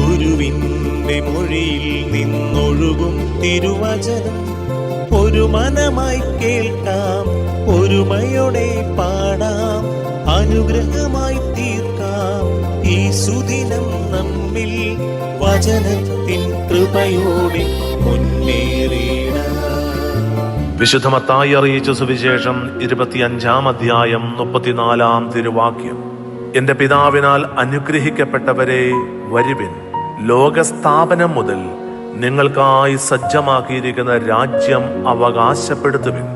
ഗുരുവിന്റെ മൊഴിയിൽ നിന്നൊഴുകും തിരുവചനം. ഒരു മനമായി കേൾക്കാം ഒരുമയോടെ പാടാം അനുഗ്രഹമായി തീർക്കാം. ഈ സുദിനം നമ്മിൽ വചനത്തിൻ കൃപയോടെ മുന്നേറിയിടാം വിശുദ്ധമത്തായി അറിയിച്ച സുവിശേഷം ഇരുപത്തിയഞ്ചാം അധ്യായം മുപ്പത്തിനാലാം തിരുവാക്യം. എന്റെ പിതാവിനാൽ അനുഗ്രഹിക്കപ്പെട്ടവരെ വരുവിൻ. ലോകസ്ഥാപനം മുതൽ നിങ്ങൾക്കായി സജ്ജമാക്കിയിരിക്കുന്ന രാജ്യം അവകാശപ്പെടുത്തുവിൻ.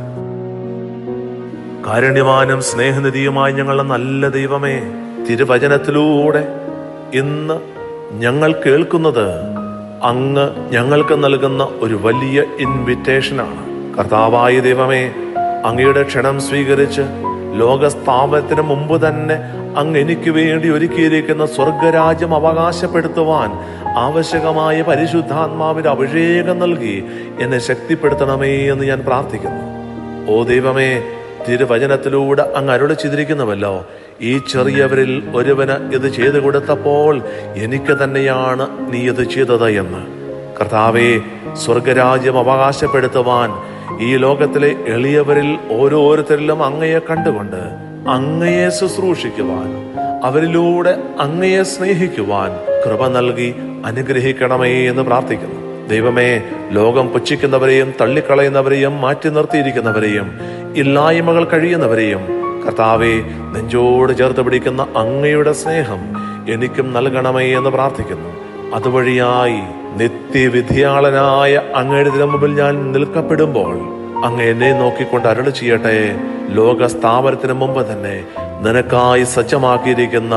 കാരുണ്യവാനും സ്നേഹനിധിയുമായി ഞങ്ങളുടെ നല്ല ദൈവമേ തിരുവചനത്തിലൂടെ ഇന്ന് ഞങ്ങൾ കേൾക്കുന്നത് അങ്ങ് ഞങ്ങൾക്ക് നൽകുന്ന ഒരു വലിയ ഇൻവിറ്റേഷനാണ് കർത്താവായ ദൈവമേ അങ്ങയുടെ ക്ഷണം സ്വീകരിച്ച് ലോകസ്ഥാപനത്തിന് മുമ്പ് തന്നെ അങ്ങ് എനിക്ക് വേണ്ടി ഒരുക്കിയിരിക്കുന്ന സ്വർഗരാജ്യം അവകാശപ്പെടുത്തുവാൻ ആവശ്യകമായ പരിശുദ്ധാത്മാവിന്റെ അഭിഷേകം നൽകി എന്നെ ശക്തിപ്പെടുത്തണമേ എന്ന് ഞാൻ പ്രാർത്ഥിക്കുന്നു. ഓ ദൈവമേ തിരുവചനത്തിലൂടെ അങ്ങ് അരുളി ചെയ്തിരിക്കുന്നുവല്ലോ. ഈ ചെറിയവരിൽ ഒരുവന് ഇത് ചെയ്തു കൊടുത്തപ്പോൾ എനിക്ക് തന്നെയാണ് നീ ഇത് ചെയ്തത് എന്ന്. കർത്താവെ സ്വർഗരാജ്യം അവകാശപ്പെടുത്തുവാൻ ഈ ലോകത്തിലെ എളിയവരിൽ ഓരോരുത്തരിലും അങ്ങയെ കണ്ടുകൊണ്ട് അങ്ങയെ ശുശ്രൂഷിക്കുവാൻ അവരിലൂടെ അങ്ങയെ സ്നേഹിക്കുവാൻ കൃപ നൽകി അനുഗ്രഹിക്കണമേ എന്ന് പ്രാർത്ഥിക്കുന്നു. ദൈവമേ ലോകം പുച്ഛിക്കുന്നവരെയും തള്ളിക്കളയുന്നവരെയും മാറ്റി നിർത്തിയിരിക്കുന്നവരെയും ഇല്ലായ്മകൾ കഴിയുന്നവരെയും കർത്താവെ നെഞ്ചോട് ചേർത്ത് പിടിക്കുന്ന അങ്ങയുടെ സ്നേഹം എനിക്കും നൽകണമേ എന്ന് പ്രാർത്ഥിക്കുന്നു. അതുവഴിയായി നിത്യവിധിയാളനായ അങ്ങയുടെ മുമ്പിൽ ഞാൻ നിൽക്കപ്പെടുമ്പോൾ അങ്ങ് എന്നെ നോക്കിക്കൊണ്ട് അരുളി ചെയ്യട്ടെ. ലോക സ്ഥാപനത്തിന് മുമ്പ് തന്നെ നിനക്കായി സജ്ജമാക്കിയിരിക്കുന്ന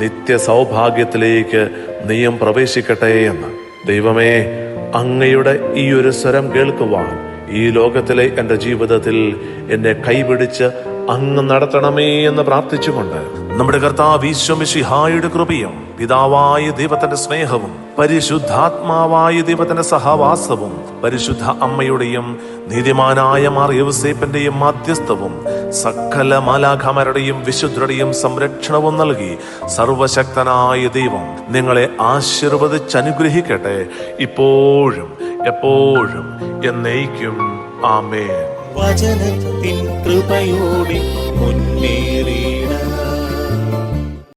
നിത്യ സൗഭാഗ്യത്തിലേക്ക് നീയും പ്രവേശിക്കട്ടെ എന്ന്. ദൈവമേ അങ്ങയുടെ ഈ ഒരു സ്വരം കേൾക്കുവാൻ ഈ ലോകത്തിലെ എന്റെ ജീവിതത്തിൽ എന്നെ കൈപിടിച്ച് അങ്ങ് നടത്തണമേ എന്ന് പ്രാർത്ഥിച്ചുകൊണ്ട് നമ്മുടെ കർത്താവ് ഈശ്വമിഷിഹായുടെ കൃപയും പിതാവായ ദൈവത്തിന്റെ സ്നേഹവും പരിശുദ്ധാത്മാവായ ദൈവത്തിന്റെ സഹവാസവും പരിശുദ്ധ അമ്മയുടെയും നീതിമാനായ മാർ യവസേപ്പന്റെയും മാധ്യസ്ഥവും സകല മാലാഖമാരുടെയും വിശുദ്ധരുടെയും സംരക്ഷണവും നൽകി സർവശക്തനായ ദൈവം നിങ്ങളെ ആശീർവദിച്ചനുഗ്രഹിക്കട്ടെ ഇപ്പോഴും എപ്പോഴും എന്നേക്കും. ആമേൻ. വചനത്തിൻ കൃപയോടെ മുന്നേറി.